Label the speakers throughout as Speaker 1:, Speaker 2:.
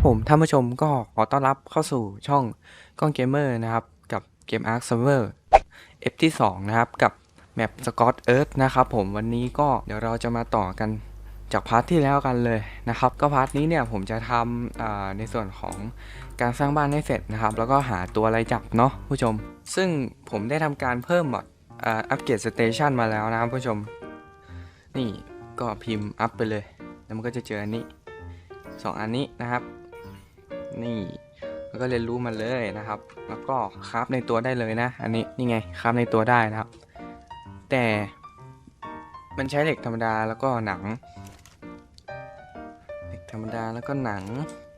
Speaker 1: ครับผมท่านผู้ชมก็ขอต้อนรับเข้าสู่ช่องกล้องเกมเมอร์นะครับ กับเกม Ark Server F ที่ 2 นะครับ กับแมป Scott Earth นะครับผมวันนี้ก็เดี๋ยวเราจะมาต่อกันจากพาร์ทที่แล้วกันเลยนะครับ ก็พาร์ทนี้เนี่ยผมจะทำในส่วนของการสร้างบ้านให้เสร็จนะครับ แล้วก็หาตัวอะไรจับเนาะผู้ชม ซึ่งผมได้ทำการเพิ่มมอดอ่าอัปเกรดสเตชันมาแล้วนะครับผู้ชม นี่ก็พิมพ์อัพไปเลย แล้วมันก็จะเจออันนี้สองอันนี้นะครับ นี่แล้วก็เรียนรู้มันเลยนะครับ แล้วก็คราฟในตัวได้เลยนะ อันนี้นี่ไงคราฟในตัวได้นะครับ แต่มันใช้เหล็กธรรมดาแล้วก็หนัง เหล็กธรรมดาแล้วก็หนัง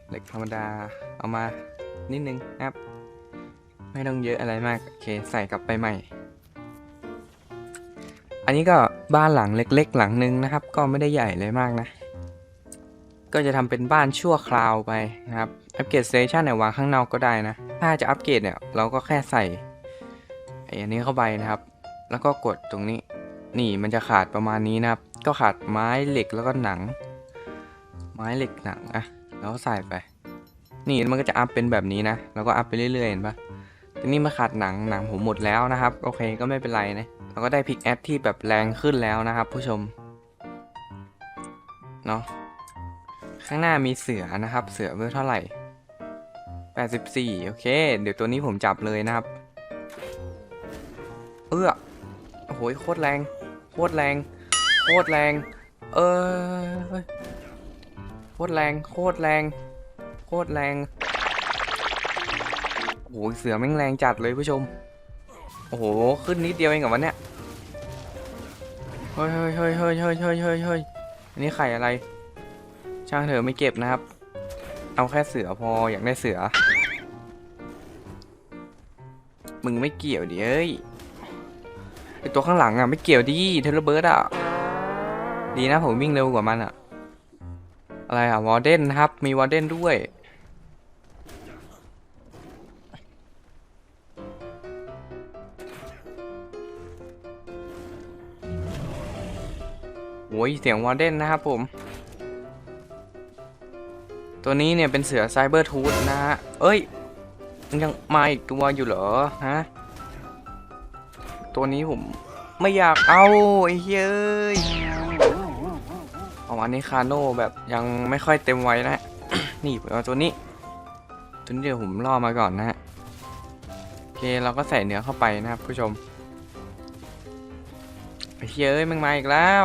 Speaker 1: เหล็กธรรมดาเอามานิดนึงนะครับ ไม่ต้องเยอะอะไรมากโอเคใส่กลับไปใหม่ อันนี้ก็บ้านหลังเล็ก ๆ หลังนึงนะครับ ก็ไม่ได้ใหญ่เลยมากนะ ก็จะทำเป็นบ้านชั่วคราวไปนะครับ อัปเกรดสเตชันเนี่ยวางข้างนอกก็ได้นะ ถ้าจะอัปเกรดเนี่ยเราก็แค่ใส่ไอ้อันนี้เข้าไปนะครับ แล้วก็กดตรงนี้ นี่มันจะขาดประมาณนี้นะครับ ก็ขาดไม้เหล็กแล้วก็หนัง ไม้เหล็กหนังอะแล้วใส่ไป นี่มันก็จะอัพเป็นแบบนี้นะ แล้วก็อัพไปเรื่อยๆเห็นปะทีนี้มาขาดหนังหนังผมหมดแล้วนะครับ โอเคก็ไม่เป็นไรนะเราก็ได้พิกแอดที่แบบแรงขึ้นแล้วนะครับ ผู้ชมเนาะข้างหน้ามีเสือนะครับ เสือเบอร์เท่าไหร่ 84 โอเค เดี๋ยวตัวนี้ผมจับเลยนะครับ เอื้อโอ้โหโคตรแรง โคตรแรง โคตรแรง เออโคตรแรง โคตรแรง โคตรแรง โอ้โห เสือแม่งแรงจัดเลยผู้ชม โอ้โห ขึ้นนิดเดียวเองกับวันเนี้ย เฮ้ยเฮ้ยเฮ้ยเฮ้ยเฮ้ยเฮ้ยเฮ้ยอันนี้ไข่อะไร ช่างเถอะไม่เก็บนะครับ เอาแค่เสือพออยากได้เสือ มึงไม่เกี่ยวดิเอ้ยไอตัวข้างหลังอะไม่เกี่ยวดิเทเลเบิร์ดอะ ดีนะผมวิ่งเร็วกว่ามันอะ อะไรอะวอร์เดนนครับ มีวอร์เดนด้วยโอ้ยเสียงวอร์เดนนะครับผม ตัวนี้เนี่ยเป็นเสือไซเบอร์ทูธนะฮะ เอ้ยมันยังมาอีกตัวอยู่เหรอฮะ ตัวนี้ผมไม่อยากเอาไอ้เฮ้ยเอาอันนี้คาโน่แบบยังไม่ค่อยเต็มไว้นะ นี่ผมเอาตัวนี้ ตัวนี้เดี๋ยวผมล่อมาก่อนนะฮะโอเคเราก็ใส่เนื้อเข้าไปนะครับผู้ชมไอ้เฮ้ยมันมาอีกแล้ว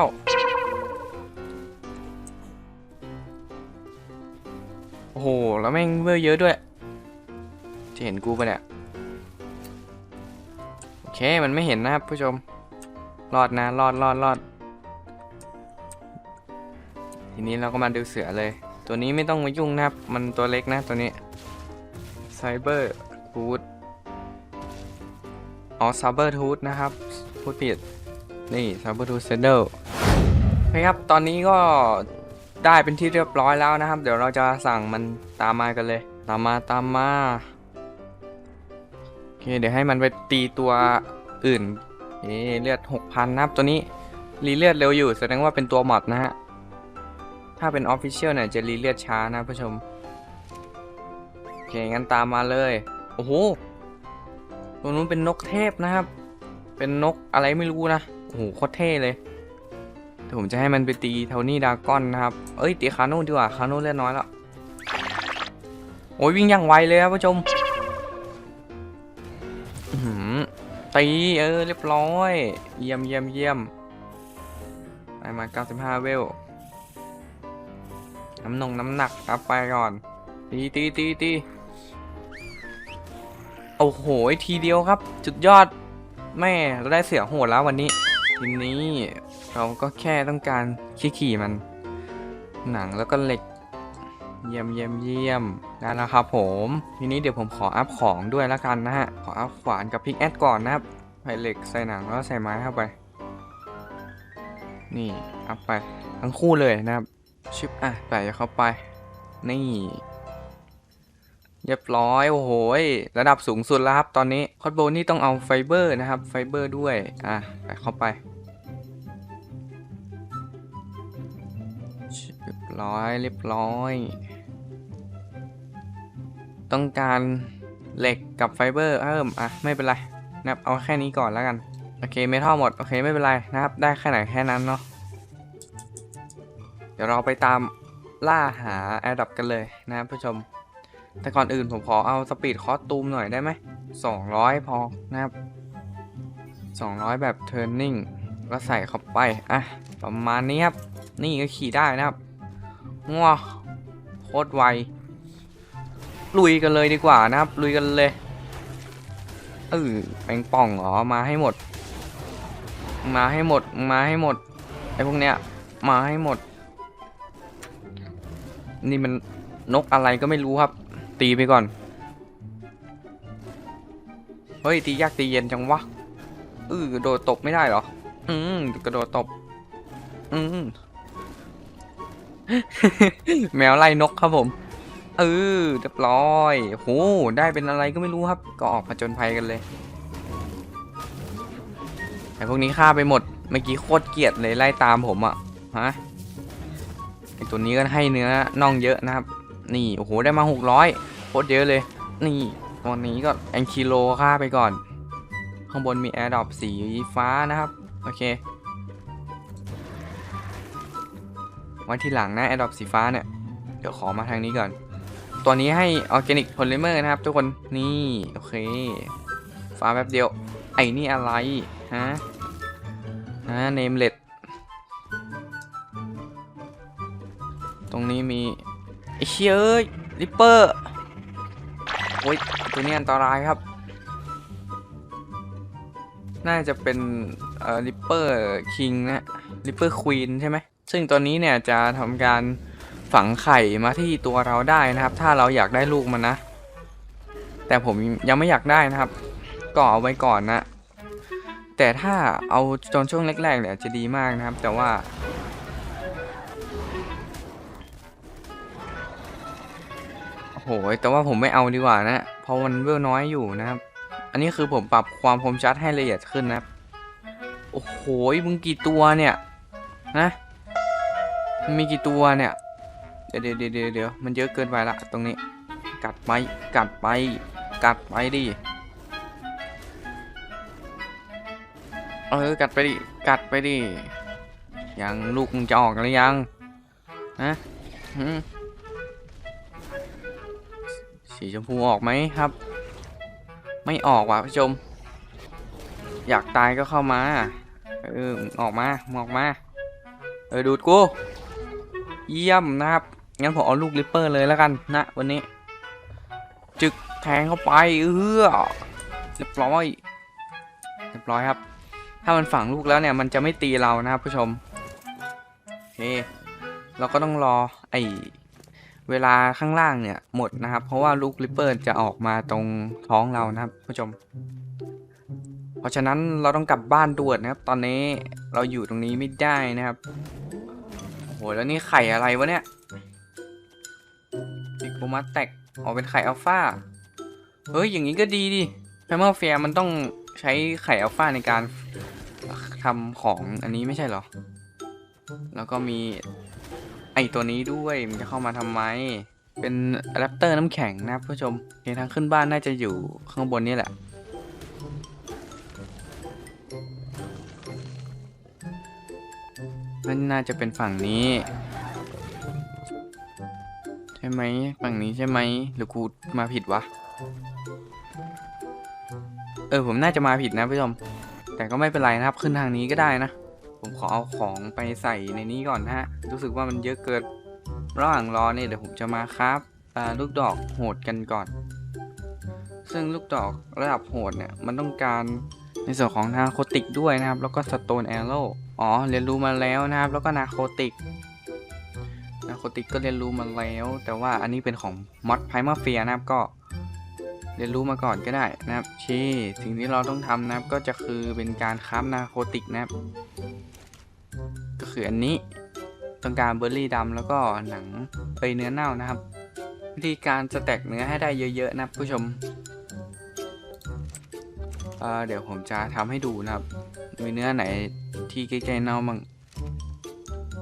Speaker 1: แล้วแม่งเวอร์เยอะด้วย จะเห็นกูปะเนี่ย โอเค มันไม่เห็นนะครับผู้ชม รอดนะ รอดรอดรอด ทีนี้เราก็มาดูเสือเลย ตัวนี้ไม่ต้องมายุ่งนะครับ มันตัวเล็กนะตัวนี้ ไซเบอร์ทูธอ๋อ ไซเบอร์ทูธนะครับ พูดผิด นี่ ไซเบอร์ทูธเซนเดอร์ครับ ตอนนี้ก็ ได้เป็นที่เรียบร้อยแล้วนะครับ เดี๋ยวเราจะสั่งมันตามมากันเลย ตามมาตามมาโอเคเดี๋ยวให้มันไปตีตัวอื่นเอ๊ะเลือด6,000นะครับตัวนี้รีเลือดเร็วอยู่แสดงว่าเป็นตัวหมอดนะฮะถ้าเป็นออฟฟิเชียลเนี่ยจะรีเลือดช้านะผู้ชมโอเคงั้นตามมาเลยโอ้โหตัวนู้นเป็นนกเทพนะครับ เป็นนกอะไรไม่รู้นะโอ้โหโคตรเท่เลย เดี๋ยวผมจะให้มันไปตีเทานี่ดากอนนะครับ เอ้ยตีคาโน่ดีกว่าคาโน่เลือดน้อยแล้วโอ้ยวิ่งอย่างไวเลยครับผู้ชมตีเออเรียบร้อย เยี่ยมเยี่ยมเยี่ยมได้มา 95 เวล น้ำนงน้ำหนักครับไปก่อน ตีตีตีตีโอ้โหทีเดียวครับจุดยอดแม่เราได้เสือโหดแล้ววันนี้ทีนี้ เราก็แค่ต้องการขี่ขี่มัน หนังแล้วก็เหล็ก เยี่ยมเยี่ยมเยี่ยมได้แล้วครับผม ทีนี้เดี๋ยวผมขออัพของด้วยแล้วกันนะฮะ ขออัพขวานกับพิกแอดก่อนนะครับใส่เหล็กใส่หนังแล้วใส่ไม้เข้าไป นี่อัพไปทั้งคู่เลยนะครับ ชิปอะใส่เข้าไป นี่เรียบร้อยโอ้โหระดับสูงสุดแล้วครับตอนนี้คอดโบนี่ต้องเอาไฟเบอร์นะครับไฟเบอร์ด้วยอะใส่เข้าไป ร้อยเรียบร้อย ต้องการเหล็กกับไฟเบอร์เพิ่มอะไม่เป็นไรนะครับเอาแค่นี้ก่อนแล้วกัน โอเคเมทัลหมด โอเคไม่เป็นไรนะครับ ได้แค่ไหนแค่นั้นเนาะเดี๋ยวเราไปตามล่าหาแอร์ดับกันเลยนะครับผู้ชม แต่ก่อนอื่นผมขอเอาสปีดคอสตูมหน่อยได้ไหม200พอนะครับ200แบบเท r ร์นนิ่งก็ใส่เข้าไป อะ ประมาณนี้ครับ นี่ก็ขี่ได้นะครับ งัวโคตรไว ลุยกันเลยดีกว่านะครับ ลุยกันเลย เออแปงป่องเหรอมาให้หมด มาให้หมด มาให้หมด ไอ้พวกเนี้ย มาให้หมด นี่มันนกอะไรก็ไม่รู้ครับ ตีไปก่อน เฮ้ย ตียากตีเย็นจังวะเออกระโดดตบไม่ได้เหรอ อืมกระโดดตบ อืม แมวไล่นกครับผม เออเรียบร้อยโหได้เป็นอะไรก็ไม่รู้ครับ ก็ออกผจญภัยกันเลยไอพวกนี้ฆ่าไปหมด เมื่อกี้โคตรเกลียดเลยไล่ตามผมอะฮะไอตัวนี้ก็ให้เนื้อน่องเยอะนะครับ นี่โอ้โหได้มาหกร้อยโคตรเยอะเลย นี่ตัวนี้ก็แองคิโลฆ่าไปก่อน ข้างบนมีแอร์ดรอปสีฟ้านะครับ โอเค ไว้ทีหลังนะแอร์ดอปสีฟ้าเนี่ย เดี๋ยวขอมาทางนี้ก่อน ตัวนี้ให้ออร์แกนิกโพลิเมอร์นะครับ ทุกคน นี่ โอเค ฟ้าแป๊บเดียว ไอ้นี่อะไร ฮะ ฮะ เนมเลดตรงนี้มีไอ้เชี่ยเอ้ยริปเปอร์ โอ้ย ตัวนี้อันตรายครับ น่าจะเป็นเอ่อริปเปอร์คิงนะริปเปอร์ควีนใช่ไหม ซึ่งตัวนี้เนี่ยจะทำการฝังไข่มาที่ตัวเราได้นะครับ ถ้าเราอยากได้ลูกมันนะ แต่ผมยังไม่อยากได้นะครับ ก็เอาไว้ก่อนนะ แต่ถ้าเอาตอนช่วงแรกๆเนี่ยจะดีมากนะครับ แต่ว่า โอ้โหแต่ว่าผมไม่เอาดีกว่านะ เพราะมันเวลน้อยอยู่นะครับ อันนี้คือผมปรับความคมชัดให้ละเอียดขึ้นนะครับ โอ้โหมึงกี่ตัวเนี่ยนะ มีกี่ตัวเนี่ย เดี๋ยวเดี๋ยวเดี๋ยวเดี๋ยวมันเยอะเกินไปละตรงนี้ กัดไปกัดไปกัดไปดิ เออ กัดไปดิ กัดไปดิ ยังลูกมึงจะออกหรือยัง ฮะสีชมพูออกไหมครับ ไม่ออกว่ะผู้ชม อยากตายก็เข้ามา เออ ออกมา ออกมา เออ ดูดกู เยี่ยมนะครับ งั้นผมเอาลูกลิปเปอร์เลยแล้วกันนะ วันนี้ จึกแทงเข้าไปเออเรียบร้อยเรียบร้อยครับ ถ้ามันฝังลูกแล้วเนี่ย มันจะไม่ตีเรานะครับผู้ชมโอเคเราก็ต้องรอไอเวลาข้างล่างเนี่ยหมดนะครับ เพราะว่าลูกลิปเปอร์จะออกมาตรงท้องเรานะครับผู้ชม เพราะฉะนั้นเราต้องกลับบ้านด่วนนะครับ ตอนนี้เราอยู่ตรงนี้ไม่ได้นะครับ โอ้โหแล้วนี่ไข่อะไรวะเนี่ยบิกโบมัสแตกออกเป็นไข่อัลฟาเฮ้ย อย่างนี้ก็ดีดิแพมเมอร์เฟียมันต้องใช้ไข่อัลฟาในการทำของอันนี้ไม่ใช่เหรอ แล้วก็มีไอตัวนี้ด้วย มันจะเข้ามาทำไม เป็นอะแดปเตอร์น้ำแข็งนะครับผู้ชมโอเคทางขึ้นบ้านน่าจะอยู่ข้างบนนี่แหละ นั่นน่าจะเป็นฝั่งนี้ ใช่ไหมฝั่งนี้ใช่ไหมหรือกูมาผิดวะ เออผมน่าจะมาผิดนะผู้ชมแต่ก็ไม่เป็นไรนะครับ ขึ้นทางนี้ก็ได้นะ ผมขอเอาของไปใส่ในนี้ก่อนนะฮะ รู้สึกว่ามันเยอะเกินระหว่างรอเนี่ยเดี๋ยวผมจะมาครับอ่าลูกดอกโหดกันก่อน ซึ่งลูกดอกระดับโหดเนี่ยมันต้องการ ในส่วนของนาโคติกด้วยนะครับ แล้วก็สโตนแอโร่อ๋อเรียนรู้มาแล้วนะครับ แล้วก็นาโคติกนาโคติกก็เรียนรู้มาแล้ว แต่ว่าอันนี้เป็นของมอดไพมาเฟียนะครับก็เรียนรู้มาก่อนก็ได้นะครับชี้สิ่งที่เราต้องทำนะครับ ก็จะคือเป็นการคราฟนาโคติกนะครับ ก็คืออันนี้ต้องการเบอร์รี่ดำแล้วก็หนังไปเนื้อเน่านะครับ วิธีการสแต็กเนื้อให้ได้เยอะๆนะครับผู้ชม เเดี๋ยวผมจะทำให้ดูนะครับ มีเนื้อไหนที่ใกล้ๆเน่าบ้าง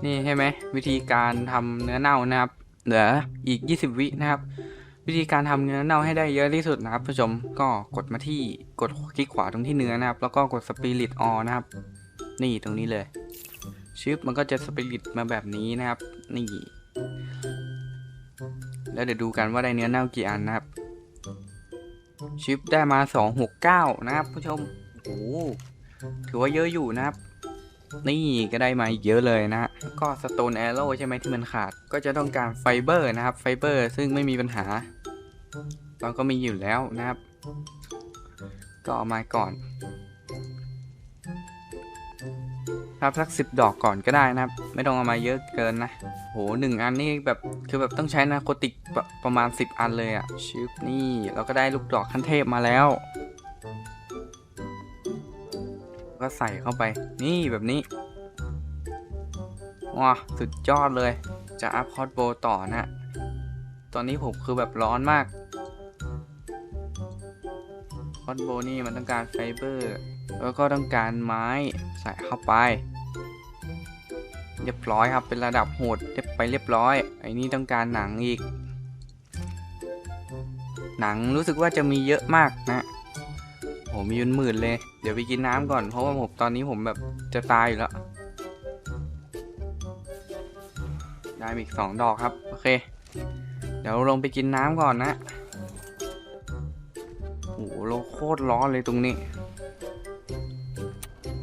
Speaker 1: นี่ใช่ไหมวิธีการทำเนื้อเน่านะครับ เหลืออีก 20 วินะครับ วิธีการทำเนื้อเน่าให้ได้เยอะที่สุดนะครับผู้ชมก็กดมาที่กดคลิกขวาตรงที่เนื้อนะครับ แล้วก็กดสปิริตออนะครับ นี่ตรงนี้เลยชึบมันก็จะสปิริตมาแบบนี้นะครับ นี่ แล้วเดี๋ยวดูกันว่าได้เนื้อเน่ากี่อันนะครับ ชิปได้มา 269 นะครับผู้ชม โอ้ถือว่าเยอะอยู่นะครับ นี่ก็ได้มาอีกเยอะเลยนะ ก็สโตนแอโร่ใช่ไหมที่มันขาด ก็จะต้องการไฟเบอร์นะครับ ไฟเบอร์ซึ่งไม่มีปัญหา เราก็มีอยู่แล้วนะครับ ก็เอามาก่อน รับสักสิบดอกก่อนก็ได้นะครับ ไม่ต้องเอามาเยอะเกินนะ โหหนึ่งอันนี่แบบคือแบบต้องใช้นาโคติกแบบประมาณ 10 อันเลยอะชิปนี่เราก็ได้ลูกดอกขั้นเทพมาแล้ว ก็ใส่เข้าไป นี่แบบนี้ว้าสุดยอดเลย จะอัพฮอตโบต่อนะตอนนี้ผมคือแบบร้อนมากฮอตโบนี่มันต้องการไฟเบอร์ แล้วก็ต้องการไม้ใส่เข้าไป เรียบร้อยครับ เป็นระดับโหดเรียบไปเรียบร้อย ไอ้นี่ต้องการหนังอีก หนังรู้สึกว่าจะมีเยอะมากนะโหมีเป็นหมื่นเลย เดี๋ยวไปกินน้ำก่อน เพราะว่าผมตอนนี้ผมแบบจะตายอยู่แล้ว ได้อีกสองดอกครับ โอเค เดี๋ยวลงไปกินน้ำก่อนนะโอ้โหโคตรร้อนเลยตรงนี้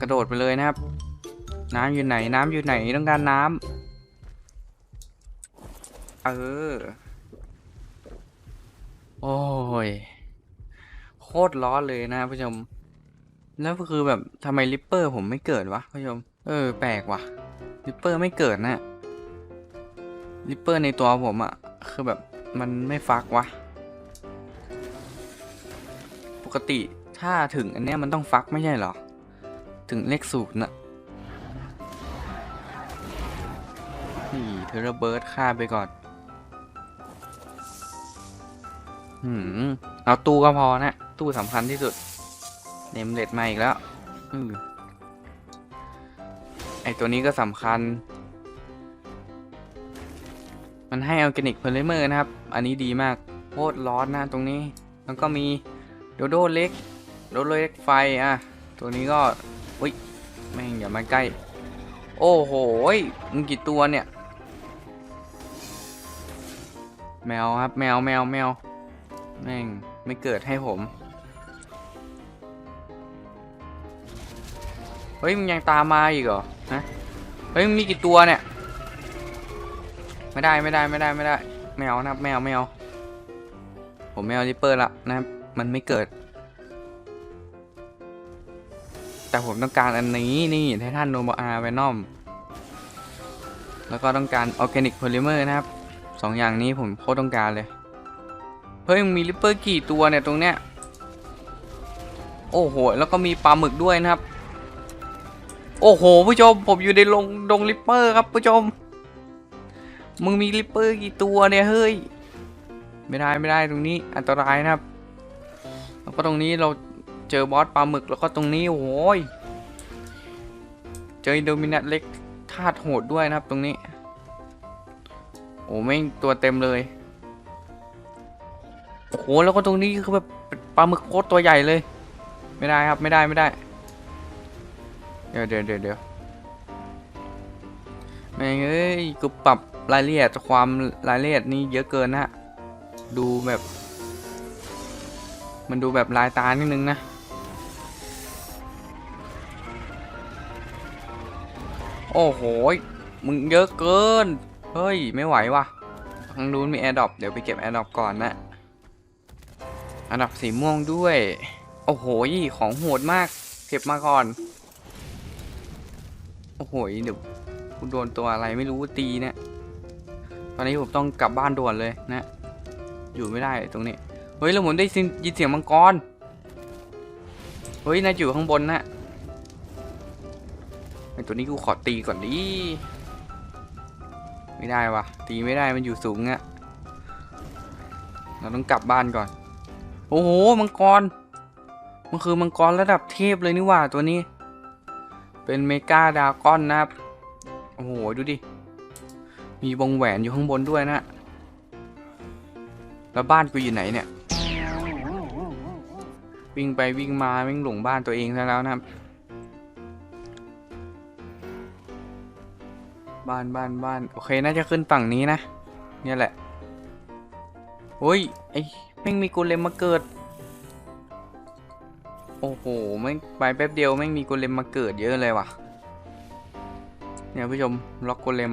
Speaker 1: กระโดดไปเลยนะครับ น้ำอยู่ไหนน้ำอยู่ไหนต้องการน้ำเออ โอ้ย โคตรร้อนเลยนะผู้ชม แล้วก็คือแบบทำไมลิปเปอร์ผมไม่เกิดวะผู้ชม เออ แปลกว่ะลิปเปอร์ไม่เกิดนะลิปเปอร์ในตัวผมอะคือแบบมันไม่ฟักวะ ปกติถ้าถึงอันเนี้ยมันต้องฟักไม่ใช่หรอ ถึงเลขศูนย์อะ นี่เทอร์เบิร์ดฆ่าไปก่อน หืม เอาตู้ก็พอนะ ตู้สำคัญที่สุด เนมเลดมาอีกแล้ว อือไอตัวนี้ก็สำคัญ มันให้ออร์แกนิกเพลเมอร์นะครับ อันนี้ดีมากโคตรร้อนนะตรงนี้ แล้วก็มีโดโดเล็ก โดโดเล็กไฟอะ ตัวนี้ก็ อุ้ย แม่งอย่ามาใกล้ โอ้โหมึงกี่ตัวเนี่ย แมวครับ แมวแมวแมวแม่งไม่เกิดให้ผม เฮ้ยมึงยังตามมาอีกเหรอฮะเฮ้ยมึงมีกี่ตัวเนี่ย ไม่ได้ไม่ได้ไม่ได้ไม่ได้แมวนะครับแมวแมวผมไม่เอาริปเปอร์ละนะครับ มันไม่เกิด แต่ผมต้องการอันนี้นี่ไททันโนบอาร์เวนอม แล้วก็ต้องการออร์แกนิกโพลิเมอร์นะครับ สองอย่างนี้ผมโคตรต้องการเลย เฮ้ยมันมีริปเปอร์กี่ตัวเนี่ยตรงเนี้ย โอ้โห แล้วก็มีปลาหมึกด้วยนะครับ โอ้โหผู้ชมผมอยู่ในลงดงริปเปอร์ครับผู้ชม มึงมีริปเปอร์กี่ตัวเนี่ยเฮ้ย ไม่ได้ไม่ได้ตรงนี้อันตรายนะครับ แล้วก็ตรงนี้เราเจอบอสปลาหมึกแล้วก็ตรงนี้โอ้ย เจอโดมินัตเล็กธาตุโหดด้วยนะครับตรงนี้ อ้ไม่งตัวเต็มเลยโอ้โหแล้วก็ตรงนี้คือแบบปลาหมึกโคตรตัวใหญ่เลย ไม่ได้ครับไม่ได้ไม่ได้ เดี๋ยวเดี๋ยวเดี๋ยวเดี๋ยวแม่งเอ้ยกูปรับรายละเอียดความรายละเอียดนี่เยอะเกินนะฮะดูแบบ มันดูแบบลายตานิดนึงนะโอ้โห มึงเยอะเกิน เฮ้ย ไม่ไหวว่ะทางนู้นมีแอร์ดรอปเดี๋ยวไปเก็บแอร์ดรอปก่อนนะอันดับสีม่วงด้วย โอ้โหยของโหดมาก เก็บมาก่อน โอ้โหยเดี๋ยวกูโดนตัวอะไรไม่รู้ตีเนี่ยตอนนี้ผมต้องกลับบ้านด่วนเลยนะ อยู่ไม่ได้ตรงนี้ เฮ้ยแล้วผมได้ยินเสียงมังกร เฮ้ยนายอยู่ข้างบนนะไอตัวนี้กูขอตีก่อนดิ ไม่ได้วะตีไม่ได้มันอยู่สูงอะเราต้องกลับบ้านก่อน โอ้โหมังกร มันคือมังกรระดับเทพเลยนี่ว่าตัวนี้ เป็นเมกาดากอนนะครับ โอ้โหดูดิ มีวงแหวนอยู่ข้างบนด้วยนะ แล้วบ้านกูอยู่ไหนเนี่ย วิ่งไปวิ่งมาวิ่งหลงบ้านตัวเองซะแล้วนะครับ บ้านบ้านบ้านโอเคน่าจะขึ้นฝั่งนี้นะ เนี่ยแหละโอ้ยไอ้แม่งมีกูเลมมาเกิด โอ้โหแม่งไปแป๊บเดียวแม่งมีกูเลมมาเกิดเยอะเลยว่ะ เนี่ยผู้ชมล็อกกูเลม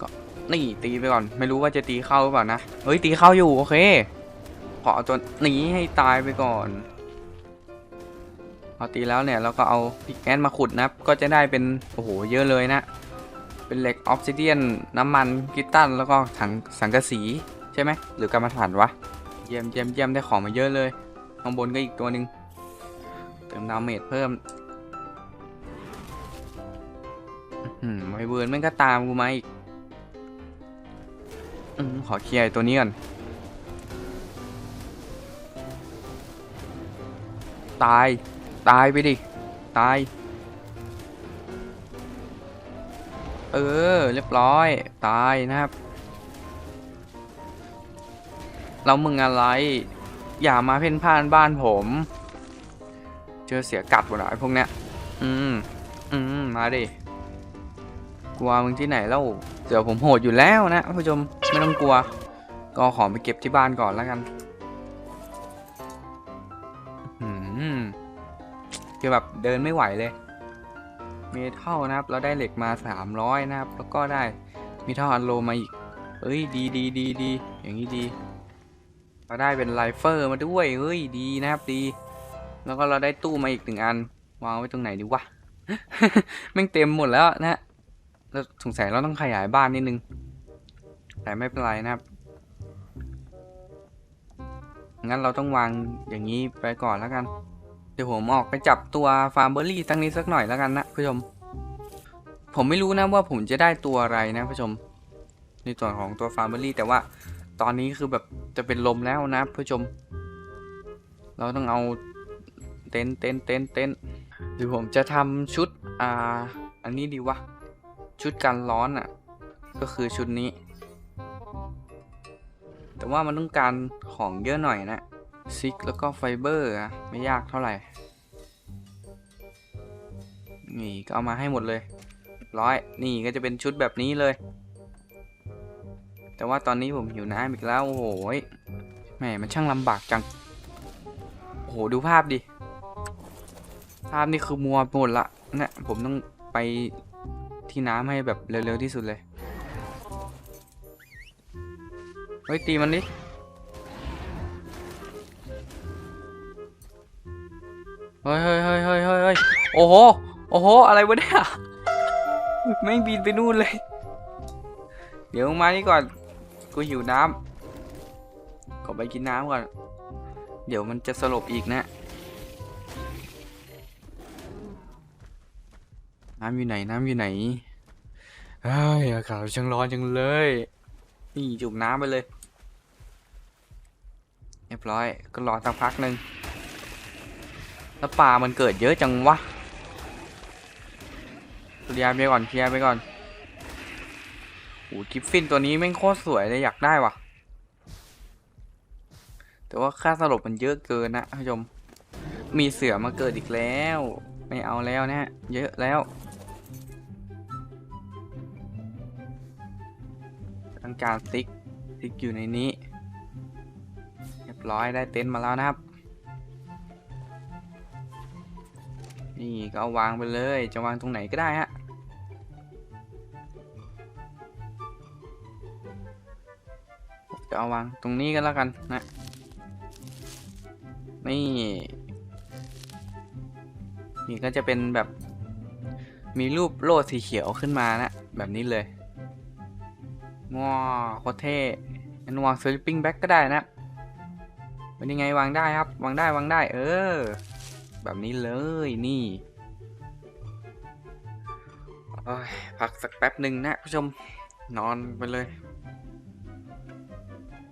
Speaker 1: ก็นี่ตีไปก่อน ไม่รู้ว่าจะตีเข้าหรือเปล่านะ เฮ้ยตีเข้าอยู่โอเคขอเอาตัวหนีให้ตายไปก่อน อตีแล้วเนี่ยเราก็เอาพิกแอนมาขุดนะครับ ก็จะได้เป็นโอ้โหเยอะเลยนะ เป็นเหล็กออฟซิเดียนน้ำมันกิตตันแล้วก็ถังสังกะสีใช่ไหมหรือกรรมฐานวะเยี่ยมเยี่ยมเยี่ยมได้ของมาเยอะเลยข้างบนก็อีกตัวหนึ่งเติมดาเมจเพิ่มอืมไวเบิร์นม่งก็ตามกูมาอีกอมขอเคลียร์ตัวนี้ก่อนตาย ตายไปดิ ตาย เออ เรียบร้อย ตายนะครับแล้วมึงอะไร อย่ามาเพ่นพ่านบ้านผม เจอเสียกัดหมดอะไอ้พวกเนี้ย อืม อืม มาดิ กลัวมึงที่ไหนแล้วเดี๋ยวผมโหดอยู่แล้วนะผู้ชม ไม่ต้องกลัว ก็ขอไปเก็บที่บ้านก่อนแล้วกัน คือแบบเดินไม่ไหวเลยเมทัลนะครับ เราได้เหล็กมา 300 นะครับ แล้วก็ได้เมทัลอันโลมาอีก เอ้ยดีดีดีดีอย่างนี้ดี เราได้เป็นไลเฟอร์มาด้วยเฮ้ยดีนะครับดี แล้วก็เราได้ตู้มาอีกหนึ่งอัน วางไว้ตรงไหนดีวะแม่งเต็มหมดแล้วนะฮะแล้วสงสัยเราต้องขยายบ้านนิดนึง แต่ไม่เป็นไรนะครับงั้นเราต้องวางอย่างนี้ไปก่อนแล้วกัน ดี๋ยวผมออกไปจับตัวฟาร์มเบอร์รี่สักนิดสักหน่อยแล้วกันนะผู้ชม ผมไม่รู้นะว่าผมจะได้ตัวอะไรนะผู้ชม ในส่วนของตัวฟาร์มเบอร์รี่แต่ว่าตอนนี้คือแบบจะเป็นลมแล้วนะผู้ชม เราต้องเอาเต็นเต็นเต็นเต็นท์เดี๋ยวผมจะทำชุดอ่าอันนี้ดีวะชุดกันร้อนอะ ก็คือชุดนี้ แต่ว่ามันต้องการของเยอะหน่อยนะ ซิกแล้วก็ไฟเบอร์อะไม่ยากเท่าไหร่ นี่ก็เอามาให้หมดเลยร้อยนี่ก็จะเป็นชุดแบบนี้เลย แต่ว่าตอนนี้ผมหิวน้ำอีกแล้ว โอ้โหแหมมันช่างลำบากจัง โอ้โห ดูภาพดิ ภาพนี่คือมัวหมดละเนี่ยผมต้องไปที่น้ำให้แบบเร็วๆที่สุดเลย เฮ้ย ตีมันดิ เฮ้ยเฮ้ยเฮ้ยเฮ้ยเฮ้ยเฮ้ยโอ้โห โอ้โห อะไรวะเนี่ย ไม่บินไปนู่นเลย เดี๋ยวมานี่ก่อน กูหิวน้ำขอไปกินน้ำก่อน เดี๋ยวมันจะสลบอีกนะน้ำอยู่ไหน น้ำอยู่ไหนเฮ้ยอากาศช่างร้อนจังเลย นี่จุ่มน้ำไปเลยเรียบร้อย ก็รอสักพักหนึ่ง แล้วปลามันเกิดเยอะจังวะเคลียร์ไปก่อนเคลียร์ไปก่อนโอ้กิฟฟินตัวนี้แม่งโคตรสวยเลยอยากได้ว่ะ แต่ว่าค่าสลบมันเยอะเกินนะท่านผู้ชม มีเสือมาเกิดอีกแล้ว ไม่เอาแล้วนะฮะเยอะแล้วต้องการซิกซิกอยู่ในนี้ เรียบร้อยได้เต็นท์มาแล้วนะครับ นี่ก็เอาวางไปเลย จะวางตรงไหนก็ได้ฮะจะเอาวางตรงนี้กันแล้วกันนะนี่นี่ก็จะเป็นแบบมีรูปโล่สีเขียวขึ้นมานะแบบนี้เลยว้าโคตรเท่นวางสลิปปิ้งแบ็กก็ได้นะเป็นยังไงวางได้ครับ วางได้วางได้ เออ แบบนี้เลยนี่โอ้ยพักสักแป๊บหนึ่งนะผู้ชมนอนไปเลย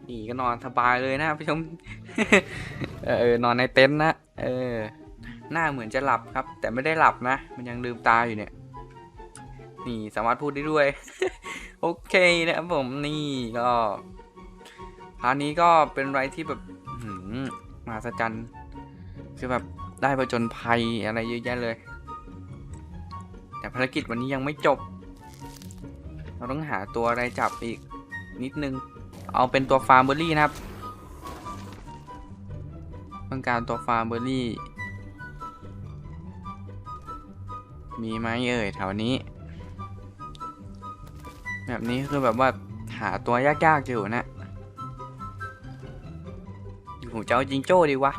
Speaker 1: นี่ก็นอนสบายเลยนะผู้ชม เออนอนในเต็นท์นะเออ หน้าเหมือนจะหลับครับ แต่ไม่ได้หลับนะ มันยังลืมตาอยู่เนี่ย นี่สามารถพูดได้ด้วย โอเคนะครับผมนี่ก็พาร์ทนี้ก็เป็นอะไรที่แบบอื้อหือมหัศจรรย์คือแบบ ได้ผจญภัยอะไรเยอะแยะเลย แต่ภารกิจวันนี้ยังไม่จบ เราต้องหาตัวอะไรจับอีกนิดนึง เอาเป็นตัวฟาร์มเบอร์รี่นะครับ ต้องการตัวฟาร์มเบอร์รี่ มีไหมเอ่ยแถวนี้ แบบนี้คือแบบว่าหาตัวยากๆอยู่นะอยู่จะเอาจิงโจ้ดีวะ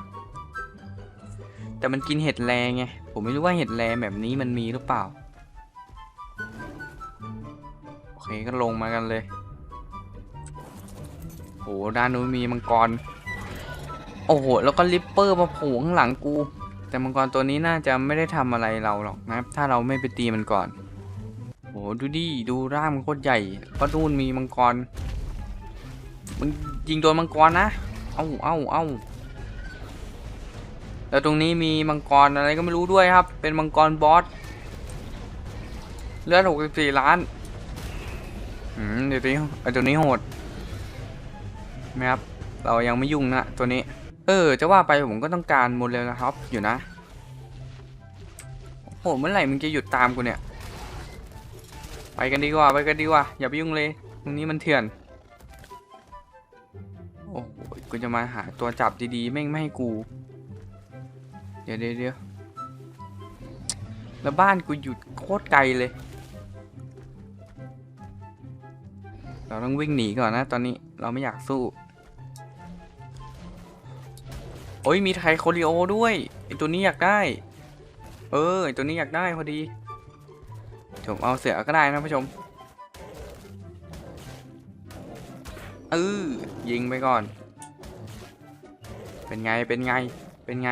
Speaker 1: แต่มันกินเห็ดแรงไง ผมไม่รู้ว่าเห็ดแรงแบบนี้มันมีหรือเปล่า โอเคก็ลงมากันเลยโหด้านนู้นมีมังกร โอ้โห แล้วก็ลิปเปอร์มาโผล่ข้างหลังกู แต่มังกรตัวนี้น่าจะไม่ได้ทำอะไรเราหรอกนะครับถ้าเราไม่ไปตีมันก่อนโหดูดิ ดูร่างมันโคตรใหญ่ก็นู่นมีมังกรมึงยิงโดนมังกรนะ เอ้าเอ้าเอ้า แล้วตรงนี้มีมังกรอะไรก็ไม่รู้ด้วยครับ เป็นมังกรบอสเลือด64 ล้านอืมเดี๋ยวนี้ไอตัวนี้โหดไหมครับ เรายังไม่ยุ่งนะตัวนี้ เออ จะว่าไปผมก็ต้องการโมเลลครับ อยู่นะโอ้โหเมื่อไหร่มึงจะหยุดตามกูเนี่ย ไปกันดีกว่า ไปกันดีกว่า อย่าไปยุ่งเลย ตรงนี้มันเถื่อน โอ้โหกูจะมาหาตัวจับดีๆ แม่งไม่ให้กู เดี๋ยวเดี๋ยวแล้วบ้านกูอยู่โคตรไกลเลย เราต้องวิ่งหนีก่อนนะ ตอนนี้เราไม่อยากสู้ โอ้ยมีไทโคลิโอด้วยไอตัวนี้อยากได้ เออไอตัวนี้อยากได้พอดีผมเอาเสือก็ได้นะผู้ชมเออยิงไปก่อน เป็นไงเป็นไงเป็นไง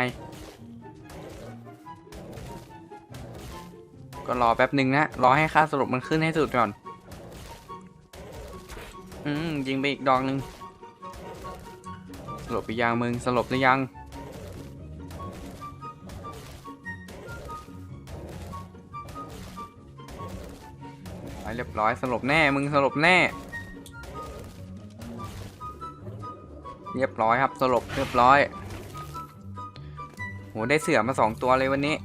Speaker 1: ก็รอแป๊บหนึ่งนะ รอให้ค่าสรุปมันขึ้นให้สุดก่อน อืมยิงไปอีกดอกหนึ่งสลบไปยังมึงสลบหรือยังไปเรียบร้อยสลบแน่ มึงสลบแน่ เรียบร้อยครับสลบเรียบร้อย โหได้เสือมาสองตัวเลยวันนี้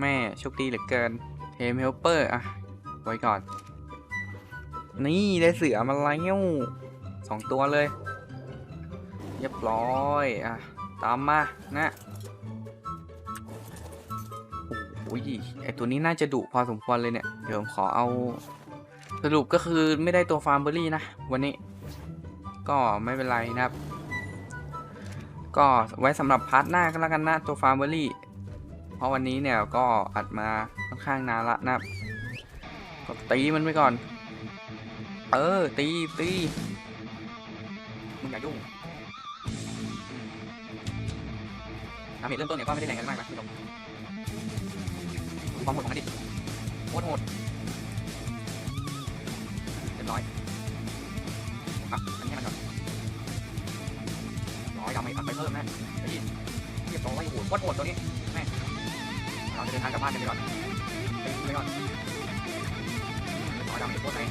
Speaker 1: แม่โชคดีเหลือเกิน มเฮลเปอร์อะไว้ก่อน นี่ได้เสือมาแล้วสองตัวเลย เรียบร้อยอะ ตามมานะโอ้โหไอตัวนี้น่าจะดุพอสมควรเลยเนี่ย เดี๋ยวผมขอเอา สรุปก็คือไม่ได้ตัวฟาร์มเบอรี่นะ วันนี้ ก็ไม่เป็นไรนะครับ ก็ไว้สำหรับพาร์ทหน้าก็แล้วกันนะตัวฟาร์มเบอรี่ เพราะวันนี้เนี่ยก็อัดมา ค่อนข้างนานละนะก็ตีมันไปก่อน เออ ตีตีมึงอย่ายุ่งน้ำเหตุเริ่มต้นเนี่ยก็ไม่ได้แรงกันมากนะคุณผู้ชมความโหดของมันดิโคตรโหดเรียบร้อยอะอันนี้มันก่อนร้อยดำไปอัพไปเพิ่มนะเฮ้ยเรียบร้อยโอ้โหโคตรโหดตัวนี้แม่เราจะเดินทางกลับบ้านกันไปก่อน ไปก่อนเรียบร้อยดำไปโครแรง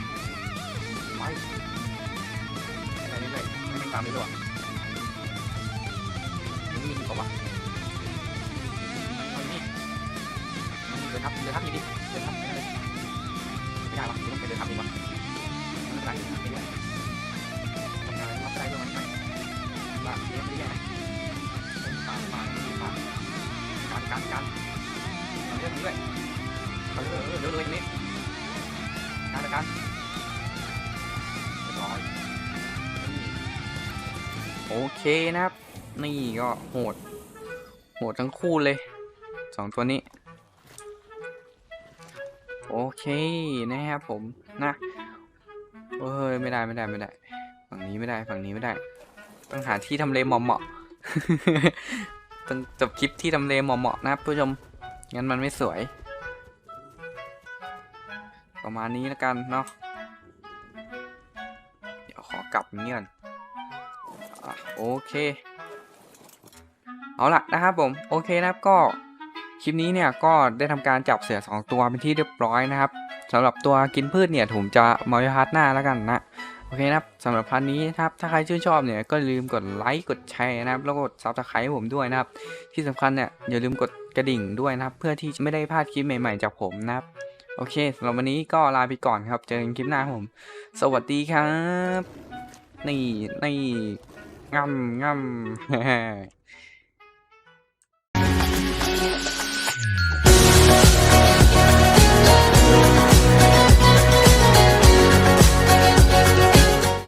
Speaker 1: ไปไปเรื่อยๆไม่ต้องตามเรื่อยนี่มีกี่ตัววะเอานี่เดินทับเดินทับอีกดิเดินทับไปเลยไม่ได้วะต้องไปเดินทับอีกวะไม่เป็นไรเดินทับไปเรื่อทำงานทับได้ด้วยมันไปลากเลี้ยงไปเรื่อยๆนะปาดปาดปาดการการการทำเรื่องนี้ด้วย เออเออเร็วเลยนี้การการร้อยโอเคนะครับ นี่ก็โหด โหดทั้งคู่เลยสองตัวนี้ โอเคนะครับผมนะเอ้ยไม่ได้ไม่ได้ไม่ได้ ฝั่งนี้ไม่ได้ฝั่งนี้ไม่ได้ ต้องหาที่ทำเลเหมาะๆต้องจบคลิปที่ทำเลเหมาะๆนะครับผู้ชมงั้นมันไม่สวย ประมาณนี้แล้วกันเนาะเดี๋ยวขอกลับเงี้ยนโอเค เอาละนะครับผม โอเคนะครับก็คลิปนี้เนี่ยก็ได้ทำการจับเสือ 2 ตัวเป็นที่เรียบร้อยนะครับ สำหรับตัวกินพืชเนี่ยผมจะมายฮาร์ดหน้าแล้วกันนะ โอเคนะครับสำหรับพันนี้นะครับถ้าใครชื่นชอบเนี่ยก็ลืมกดไลค์กดแชร์นะครับแล้วกดซับสไครต์ผมด้วยนะครับ ที่สำคัญเนี่ยอย่าลืมกดกระดิ่งด้วยนะครับ เพื่อที่ไม่ได้พลาดคลิปใหม่ๆจากผมนะครับ โอเคสำหรับวันนี้ก็ลาไปก่อนครับ เจอกันคลิปหน้าผม สวัสดีครับ นี่นี่ง่ำง่ำ